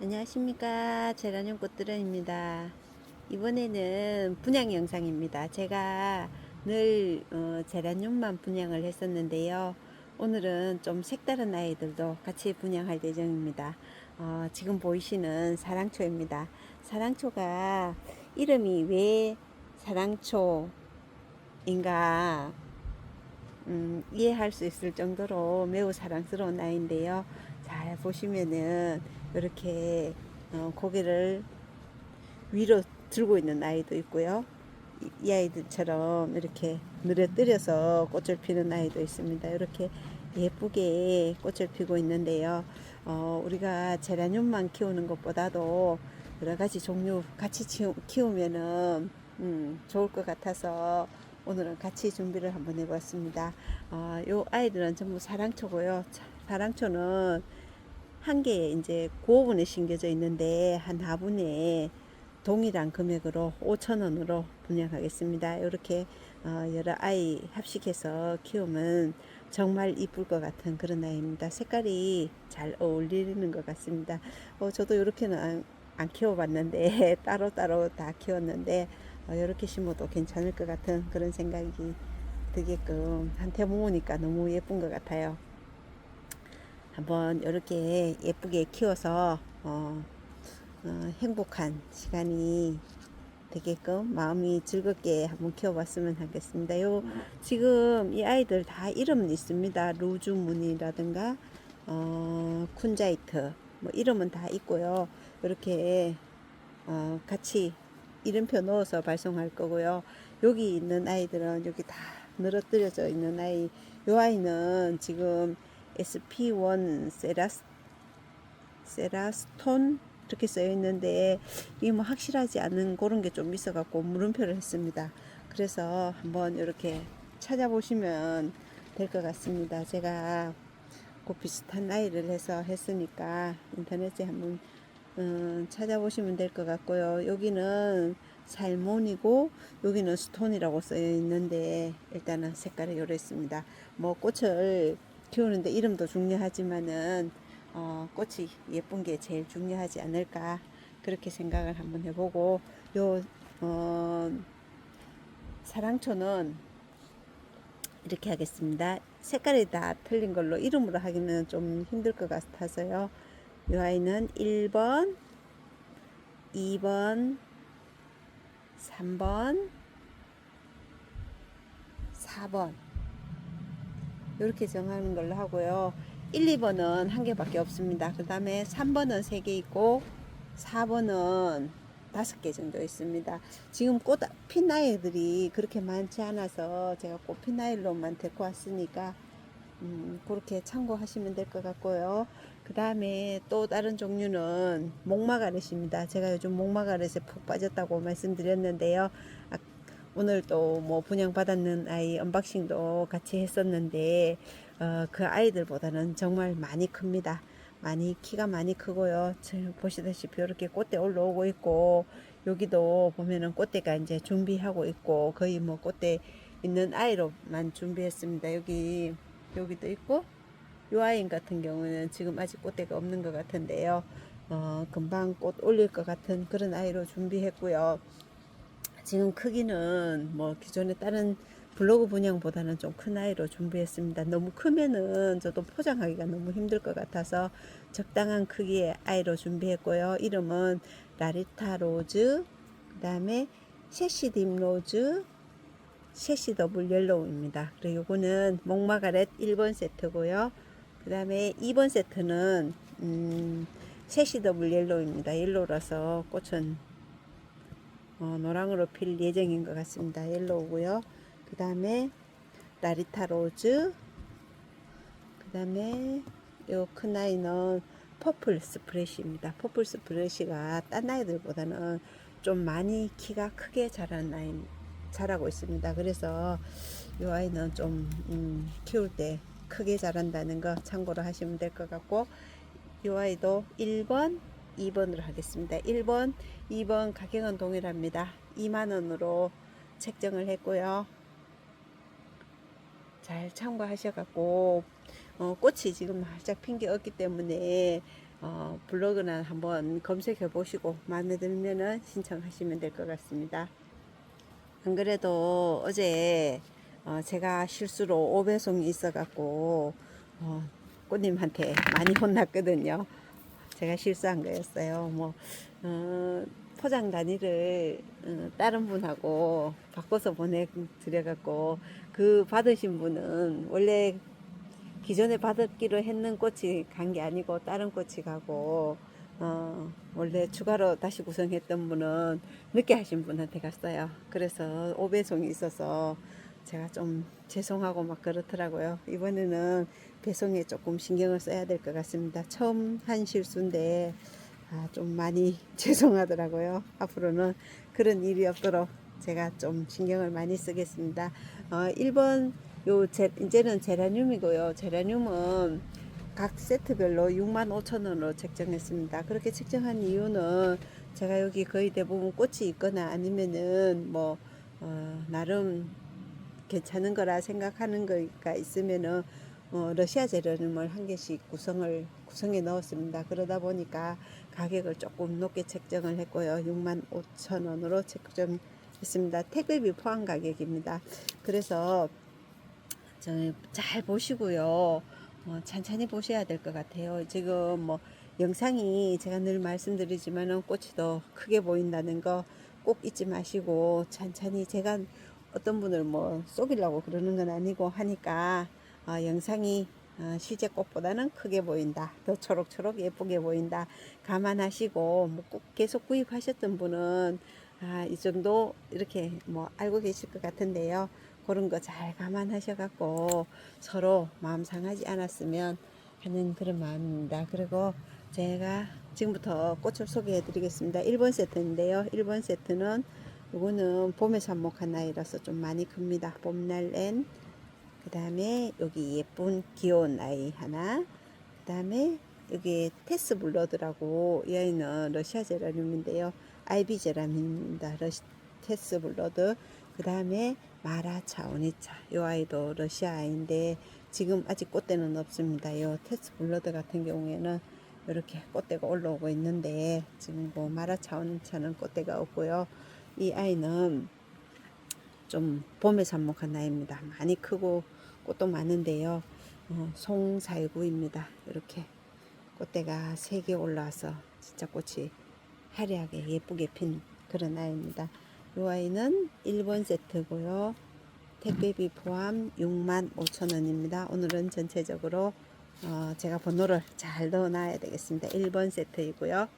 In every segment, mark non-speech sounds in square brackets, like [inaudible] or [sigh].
안녕하십니까. 제라늄 꽃들은입니다. 이번에는 분양 영상입니다. 제가 늘 어, 제라늄만 분양을 했었는데요. 오늘은 좀 색다른 아이들도 같이 분양할 예정입니다. 어, 지금 보이시는 사랑초입니다. 사랑초가 이름이 왜 사랑초인가 음, 이해할 수 있을 정도로 매우 사랑스러운 아이인데요. 잘 보시면은 이렇게 어, 고개를 위로 들고 있는 아이도 있고요. 이, 이 아이들처럼 이렇게 늘어뜨려서 꽃을 피는 아이도 있습니다. 이렇게 예쁘게 꽃을 피고 있는데요. 어, 우리가 제라늄만 키우는 것보다도 여러 가지 종류 같이 키우- 키우면은 음, 좋을 것 같아서 오늘은 같이 준비를 한번 해봤습니다. 어, 요 아이들은 전부 사랑초고요. 자, 사랑초는 한 개에 이제 9호분에 심겨져 있는데 한 화분에 동일한 금액으로 5,000원으로 분양하겠습니다. 이렇게 어, 여러 아이 합식해서 키우면 정말 이쁠 것 같은 그런 아이입니다. 색깔이 잘 어울리는 것 같습니다. 어, 저도 이렇게는 안, 안 키워봤는데 [laughs] 따로따로 다 키웠는데 어, 이렇게 심어도 괜찮을 것 같은 그런 생각이 들게끔 한테 모으니까 너무 예쁜 것 같아요. 한번 이렇게 예쁘게 키워서 어, 어, 행복한 시간이 되게끔 마음이 즐겁게 한번 키워봤으면 하겠습니다. 요 지금 이 아이들 다 이름은 있습니다. 루즈문이라든가 어, 쿤자이트 뭐 이름은 다 있고요. 이렇게 어, 같이 이름표 넣어서 발송할 거고요. 여기 있는 아이들은 여기 다 늘어뜨려져 있는 아이. 요 아이는 지금 SP1 세라스 세라스톤 이렇게 써여 있는데 이게 뭐 확실하지 않은 그런 게 좀 있어 갖고 물음표를 했습니다. 그래서 한번 이렇게 찾아보시면 될 것 같습니다. 제가 그 비슷한 아이를 해서 했으니까 인터넷에 한번 음, 찾아보시면 될 것 같고요. 여기는 살몬이고 여기는 스톤이라고 써여 있는데 일단은 색깔이 이렇습니다. 뭐 꽃을 키우는데 이름도 중요하지만은 어, 꽃이 예쁜 게 제일 중요하지 않을까 그렇게 생각을 한번 해보고 요 어, 사랑초는 이렇게 하겠습니다. 색깔이 다 틀린 걸로 이름으로 하기는 좀 힘들 것 같아서요. 이 아이는 1번, 2번, 3번, 4번 이렇게 정하는 걸로 하고요. 1, 2번은 한 개밖에 없습니다. 그 다음에 3번은 3개 있고 4번은 5개 정도 있습니다. 지금 꽃핀 아이들이 그렇게 많지 않아서 제가 꽃핀 아이로만 데리고 왔으니까 음, 그렇게 참고하시면 될 것 같고요. 그 다음에 또 다른 종류는 목마가렛입니다. 제가 요즘 목마가렛에 푹 빠졌다고 말씀드렸는데요. 아, 오늘 또 뭐 분양받았는 아이 언박싱도 같이 했었는데 어, 그 아이들보다는 정말 많이 큽니다. 많이 키가 많이 크고요. 보시다시피 이렇게 꽃대 올라오고 있고 여기도 보면은 꽃대가 이제 준비하고 있고 거의 뭐 꽃대 있는 아이로만 준비했습니다. 여기 여기도 있고 요 아이 같은 경우는 지금 아직 꽃대가 없는 것 같은데요. 어, 금방 꽃 올릴 것 같은 그런 아이로 준비했고요. 지금 크기는 뭐 기존에 다른 블로그 분양보다는 좀 큰 아이로 준비했습니다. 너무 크면은 저도 포장하기가 너무 힘들 것 같아서 적당한 크기의 아이로 준비했고요. 이름은 라리타 로즈, 그 다음에 셰시 딥 로즈, 셰시 더블 옐로우입니다. 그리고 요거는 목마가렛 1번 세트고요. 그 다음에 2번 세트는 음, 셰시 더블 옐로우입니다. 옐로우라서 꽃은 어, 노랑으로 필 예정인 것 같습니다. 옐로우고요. 그 다음에 라리타 로즈 그 다음에 요 큰 아이는 퍼플 스프레시입니다. 퍼플 스프레시가 딴 아이들보다는 좀 많이 키가 크게 자라는 아이 자라고 있습니다. 그래서 이 아이는 좀 음, 키울 때 크게 자란다는 거 참고로 하시면 될 것 같고 이 아이도 1번, 2번으로 하겠습니다. 1번, 2번 가격은 동일합니다. 2만 원으로 책정을 했고요. 잘 참고하셔갖고 어, 꽃이 지금 활짝 핀 게 없기 때문에 어, 블로그나 한번 검색해 보시고 마음에 들면은 신청하시면 될 것 같습니다. 안 그래도 어제 어, 제가 실수로 오배송이 있어갖고 어, 꽃님한테 많이 혼났거든요. 제가 실수한 거였어요. 뭐 어, 포장 단위를 어, 다른 분하고 바꿔서 보내드려갖고 그 받으신 분은 원래 기존에 받았기로 했는 꽃이 간 게 아니고 다른 꽃이 가고 어, 원래 추가로 다시 구성했던 분은 늦게 하신 분한테 갔어요. 그래서 오배송이 있어서 제가 좀 죄송하고 막 그렇더라고요. 이번에는 배송에 조금 신경을 써야 될 것 같습니다. 처음 한 실수인데 아, 좀 많이 [laughs] 죄송하더라고요. 앞으로는 그런 일이 없도록 제가 좀 신경을 많이 쓰겠습니다. 어, 1번 요 제, 이제는 제라늄이고요. 제라늄은 각 세트별로 6만 5천 원으로 책정했습니다. 그렇게 책정한 이유는 제가 여기 거의 대부분 꽃이 있거나 아니면은 뭐 어, 나름 괜찮은 거라 생각하는 거가 있으면은 어, 러시아 제라늄을 한 개씩 구성을 구성해 넣었습니다. 그러다 보니까 가격을 조금 높게 책정을 했고요. 6만 5천 원으로 책정했습니다. 택배비 포함 가격입니다. 그래서 저잘 보시고요. 어, 찬찬히 보셔야 될 것 같아요. 지금 뭐 영상이 제가 늘 말씀드리지만은 꽃이 더 크게 보인다는 거 꼭 잊지 마시고 찬찬히 제가 어떤 분을 뭐 속이려고 그러는 건 아니고 하니까 어, 영상이 어, 실제 꽃보다는 크게 보인다. 더 초록초록 예쁘게 보인다. 감안하시고 뭐 꼭 계속 구입하셨던 분은 아, 이 정도 이렇게 뭐 알고 계실 것 같은데요. 그런 거 잘 감안하셔 갖고 서로 마음 상하지 않았으면 하는 그런 마음입니다. 그리고 제가 지금부터 꽃을 소개해 드리겠습니다. 1번 세트인데요. 1번 세트는 이거는 봄에 삽목한 아이라서 좀 많이 큽니다. 봄날 앤, 그 다음에 여기 예쁜 귀여운 아이 하나, 그 다음에 여기 테스 블러드라고 이 아이는 러시아 제라늄인데요. 아이비 제라늄입니다. 러시, 테스 블러드. 그 다음에 마라 차 오니차. 이 아이도 러시아 아이인데 지금 아직 꽃대는 없습니다. 이 테스 블러드 같은 경우에는 이렇게 꽃대가 올라오고 있는데 지금 뭐 마라 차 오니차는 꽃대가 없고요. 이 아이는 좀 봄에 삽목한 아이입니다. 많이 크고 꽃도 많은데요. 어, 송살구입니다. 이렇게 꽃대가 세 개 올라와서 진짜 꽃이 화려하게 예쁘게 핀 그런 아이입니다. 이 아이는 1번 세트고요. 택배비 포함 6만 5천 원입니다. 오늘은 전체적으로 어, 제가 번호를 잘 넣어놔야 되겠습니다. 1번 세트이고요.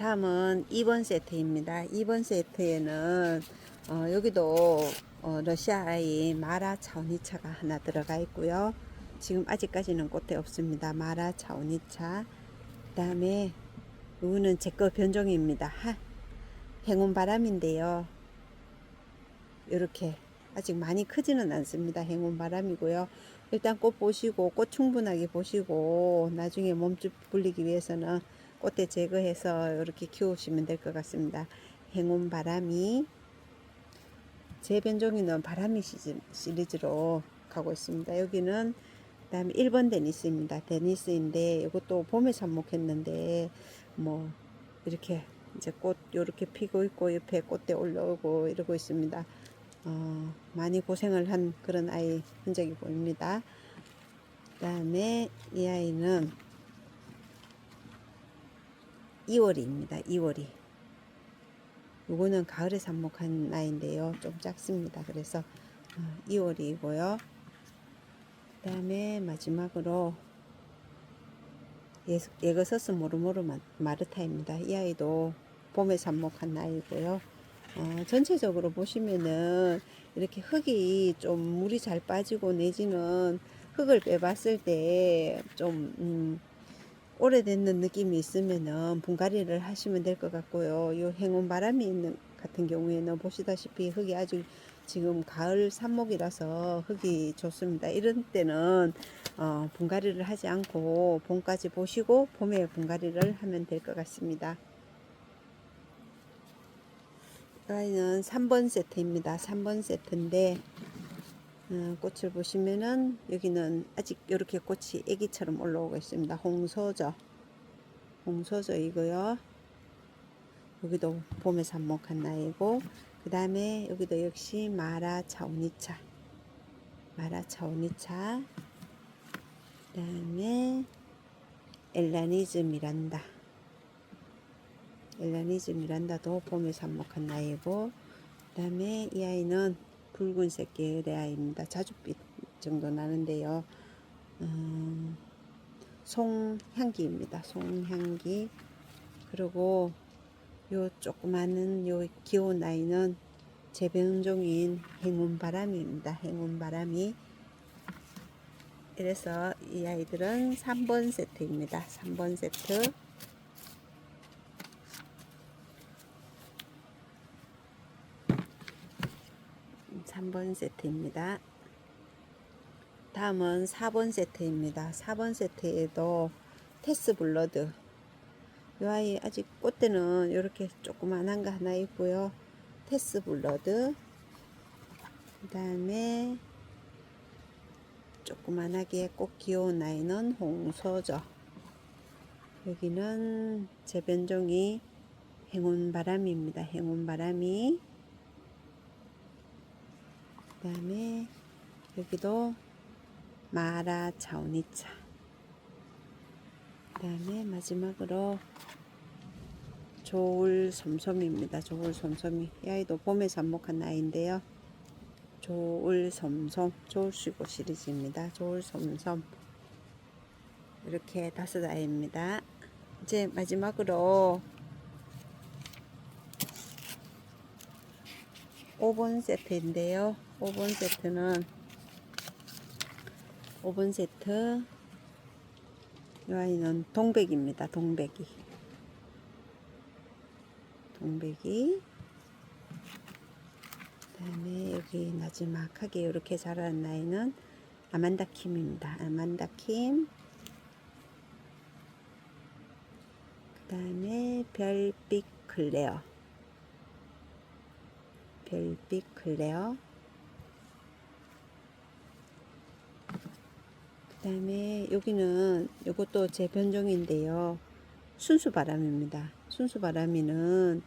다음은 2번 세트입니다. 2번 세트에는 어, 여기도 어, 러시아 아이 마라 차오니차가 하나 들어가 있고요. 지금 아직까지는 꽃대 없습니다. 마라 차오니차. 그 다음에 이거는 제 거 변종입니다. 하, 행운 바람인데요. 이렇게 아직 많이 크지는 않습니다. 행운 바람이고요. 일단 꽃 보시고 꽃 충분하게 보시고 나중에 몸집 불리기 위해서는 꽃대 제거해서 이렇게 키우시면 될 것 같습니다. 행운 바람이 제 변종이는 바람이 시리즈로 가고 있습니다. 여기는 그다음에 1번 데니스입니다. 데니스인데 이것도 봄에 삽목했는데 뭐 이렇게 이제 꽃 이렇게 피고 있고 옆에 꽃대 올라오고 이러고 있습니다. 어, 많이 고생을 한 그런 아이 흔적이 보입니다. 그 다음에 이 아이는 이월이입니다. 이월이. 요거는 가을에 삽목한 아이인데요. 좀 작습니다. 그래서 어, 이월이고요. 그 다음에 마지막으로 예- 예거서스 모르모르 마- 마르타입니다. 이 아이도 봄에 삽목한 아이고요. 어, 전체적으로 보시면은 이렇게 흙이 좀 물이 잘 빠지고 내지는 흙을 빼봤을 때좀 음, 오래됐는 느낌이 있으면은 분갈이를 하시면 될 것 같고요. 요 행운 바람이 있는 같은 경우에는 보시다시피 흙이 아주 지금 가을 삽목이라서 흙이 좋습니다. 이런 때는 어, 분갈이를 하지 않고 봄까지 보시고 봄에 분갈이를 하면 될 것 같습니다. 이 아이는 3번 세트입니다. 3번 세트인데 어, 꽃을 보시면은 여기는 아직 이렇게 꽃이 애기처럼 올라오고 있습니다. 홍소저, 홍소저이고요. 여기도 봄에 삽목한 나이고 그 다음에 여기도 역시 마라 차오니차, 마라 차오니차. 그 다음에 엘라니즈 미란다. 엘라니즈 미란다도 봄에 삽목한 나이고 그 다음에 이 아이는 붉은색 계열의 아이입니다. 자줏빛 정도 나는데요. 음, 송향기입니다. 송향기. 그리고 요 조그마한 요 귀여운 아이는 재배운종인 행운바람이입니다. 행운바람이. 이래서 이 아이들은 3번 세트입니다. 3번 세트. 삼번 세트입니다. 다음은 4번 세트입니다. 4번 세트에도 테스 블러드. 이 아이 아직 꽃대는 이렇게 조그만한 거 하나 있고요. 테스 블러드. 그 다음에 조그만하게 꼭 귀여운 아이는 홍소저. 여기는 재변종이 행운바람입니다. 행운바람이. 그 다음에 여기도 마라 차오니차. 그 다음에 마지막으로 조울 솜솜입니다. 조울 솜솜이. 이 아이도 봄에 접목한 아이인데요. 조울 솜솜, 조울 쉬고 시리즈입니다. 조울 솜솜. 이렇게 다섯 아이입니다. 이제 마지막으로 5번 세트인데요. 5번 세트는 5번 세트. 이 아이는 동백입니다. 동백이. 동백이. 그다음에 여기 나지막하게 이렇게 자라는 아이는 아만다킴입니다. 아만다킴. 그 다음에 별빛 클레어. 별빛 클레어 그 다음에 여기는 이것도 제 변종인데요. 순수바람입니다. 순수바람이는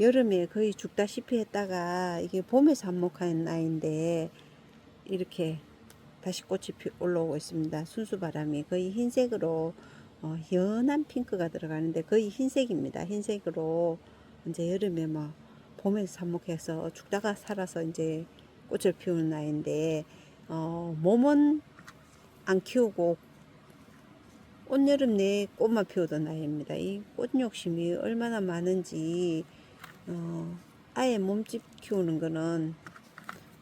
여름에 거의 죽다시피 했다가 이게 봄에 삽목한 아이인데 이렇게 다시 꽃이 피- 올라오고 있습니다. 순수바람이 거의 흰색으로 어, 연한 핑크가 들어가는데 거의 흰색입니다. 흰색으로 이제 여름에 뭐 봄에 삽목해서 죽다가 살아서 이제 꽃을 피우는 아이인데 어, 몸은 안 키우고 온 여름 내에 꽃만 피우던 아이입니다. 이 꽃 욕심이 얼마나 많은지 어, 아예 몸집 키우는 거는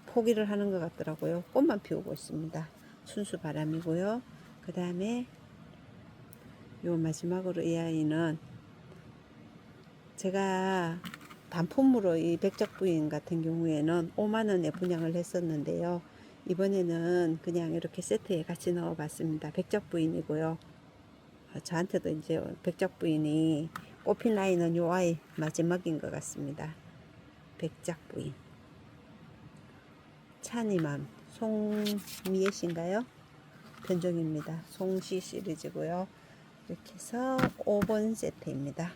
포기를 하는 것 같더라고요. 꽃만 피우고 있습니다. 순수 바람이고요. 그 다음에 요 마지막으로 이 아이는 제가 단품으로 이 백작 부인 같은 경우에는 5만 원에 분양을 했었는데요. 이번에는 그냥 이렇게 세트에 같이 넣어 봤습니다. 백작 부인이고요. 어, 저한테도 이제 백작 부인이 꽃핀 라인은 요 아이 마지막인 것 같습니다. 백작 부인. 찬이맘 송미애 씨인가요? 변종입니다. 송씨 시리즈고요. 이렇게 해서 5번 세트입니다.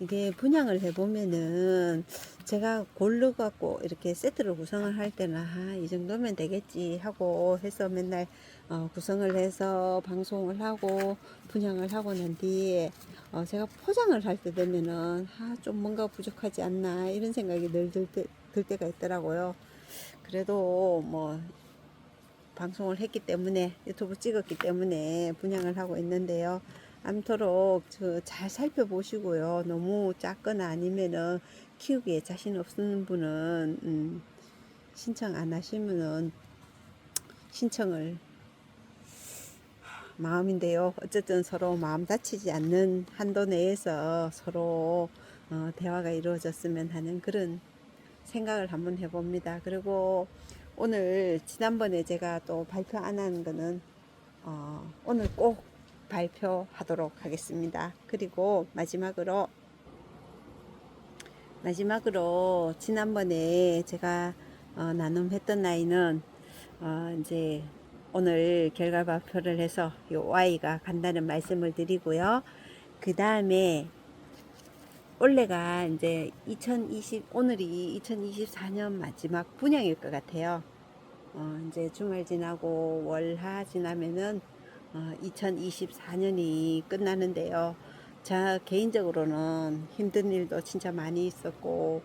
이게 분양을 해보면은 제가 골르 갖고 이렇게 세트를 구성을 할 때는 아, 이 정도면 되겠지 하고 해서 맨날 어, 구성을 해서 방송을 하고 분양을 하고 난 뒤에 어, 제가 포장을 할 때 되면은 아, 좀 뭔가 부족하지 않나 이런 생각이 늘 들 때가 있더라고요. 그래도 뭐 방송을 했기 때문에 유튜브 찍었기 때문에 분양을 하고 있는데요. 암토록 저잘 살펴보시고요. 너무 작거나 아니면은 키우기에 자신 없는 분은 음, 신청 안 하시면은 신청을 마음인데요. 어쨌든 서로 마음 다치지 않는 한도 내에서 서로 어, 대화가 이루어졌으면 하는 그런 생각을 한번 해봅니다. 그리고 오늘 지난번에 제가 또 발표 안 한 거는 어, 오늘 꼭 발표하도록 하겠습니다. 그리고 마지막으로 마지막으로 지난번에 제가 어, 나눔했던 나이는 어, 이제 오늘 결과 발표를 해서 요 Y가 간다는 말씀을 드리고요. 그 다음에 올해가 이제 2020 오늘이 2024년 마지막 분양일 것 같아요. 어, 이제 주말 지나고 월하 지나면은 어, 2024년이 끝나는데요. 자 개인적으로는 힘든 일도 진짜 많이 있었고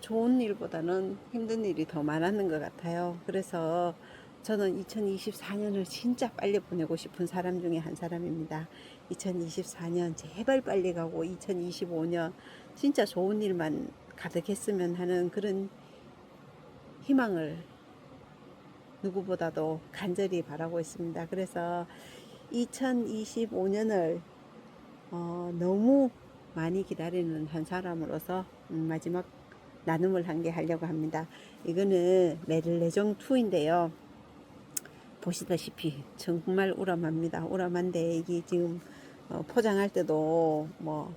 좋은 일보다는 힘든 일이 더 많았는 것 같아요. 그래서 저는 2024년을 진짜 빨리 보내고 싶은 사람 중에 한 사람입니다. 2024년 제발 빨리 가고 2025년 진짜 좋은 일만 가득했으면 하는 그런 희망을 누구보다도 간절히 바라고 있습니다. 그래서 2025년을 어, 너무 많이 기다리는 한 사람으로서 음, 마지막 나눔을 한 개 하려고 합니다. 이거는 메릴레종 2인데요. 보시다시피 정말 우람합니다. 우람한데 이게 지금 어, 포장할 때도 뭐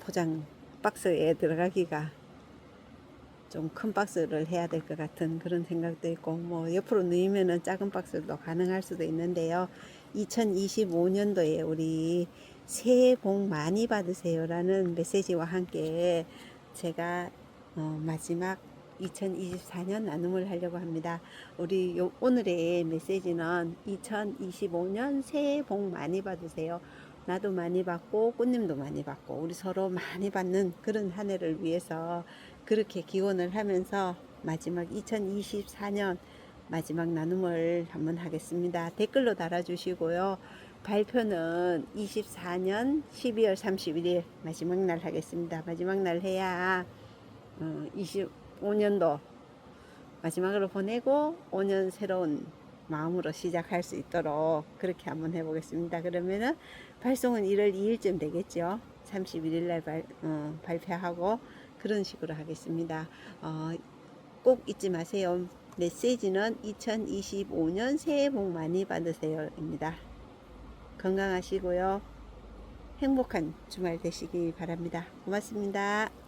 포장 박스에 들어가기가 좀 큰 박스를 해야 될 것 같은 그런 생각도 있고 뭐 옆으로 누이면은 작은 박스도 가능할 수도 있는데요. 2025년도에 우리 새해 복 많이 받으세요라는 메시지와 함께 제가 어, 마지막 2024년 나눔을 하려고 합니다. 우리 요, 오늘의 메시지는 2025년 새해 복 많이 받으세요. 나도 많이 받고 꽃님도 많이 받고 우리 서로 많이 받는 그런 한 해를 위해서 그렇게 기원을 하면서 마지막 2024년 마지막 나눔을 한번 하겠습니다. 댓글로 달아주시고요. 발표는 24년 12월 31일 마지막 날 하겠습니다. 마지막 날 해야 어, 25년도 마지막으로 보내고 5년 새로운 마음으로 시작할 수 있도록 그렇게 한번 해보겠습니다. 그러면은 발송은 1월 2일쯤 되겠죠. 31일 날 발, 어, 발표하고 그런 식으로 하겠습니다. 어, 꼭 잊지 마세요. 메시지는 2025년 새해 복 많이 받으세요입니다. 건강하시고요. 행복한 주말 되시기 바랍니다. 고맙습니다.